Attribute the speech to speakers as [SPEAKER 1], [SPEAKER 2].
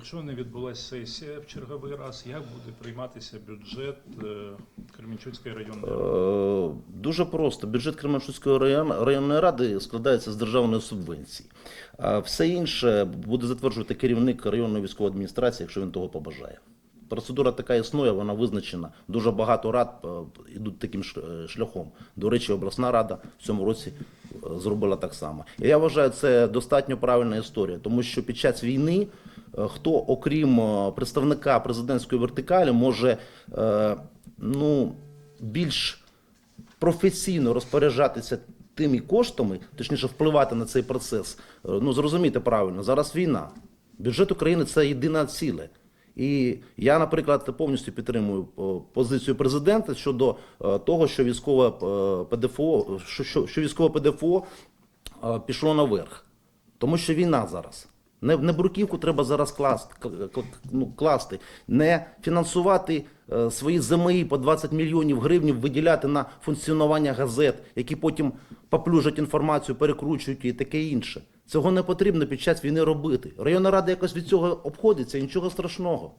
[SPEAKER 1] якщо не відбулася сесія в черговий раз, як буде прийматися бюджет е, Кременчуцької районної ради?
[SPEAKER 2] Е, Дуже просто. Бюджет Кременчуцької районної ради складається з державної субвенції. А все інше буде затверджувати керівник районної військової адміністрації, якщо він того побажає. Процедура така існує, вона визначена. Дуже багато рад йдуть таким е, шляхом. До речі, обласна рада в цьому році зробила так само. І я вважаю, це достатньо правильна історія, тому що під час війни хто, окрім е, представника президентської вертикалі, може е, ну, більш професійно розпоряджатися тими коштами, точніше впливати на цей процес. Е, Ну зрозумійте правильно, зараз війна. Бюджет України це єдине ціле. І я, наприклад, повністю підтримую е, позицію президента щодо е, того, що військове е, ПДФО, що, що, що військове ПДФО е, пішло наверх. Тому що війна зараз. Не, не бруківку треба зараз класти, кл- кл- ну, класти. не фінансувати е, свої ЗМІ по 20 мільйонів гривень, виділяти на функціонування газет, які потім поплюжать інформацію, перекручують і таке інше. Цього не потрібно під час війни робити. Районна рада якось від цього обходиться, нічого страшного.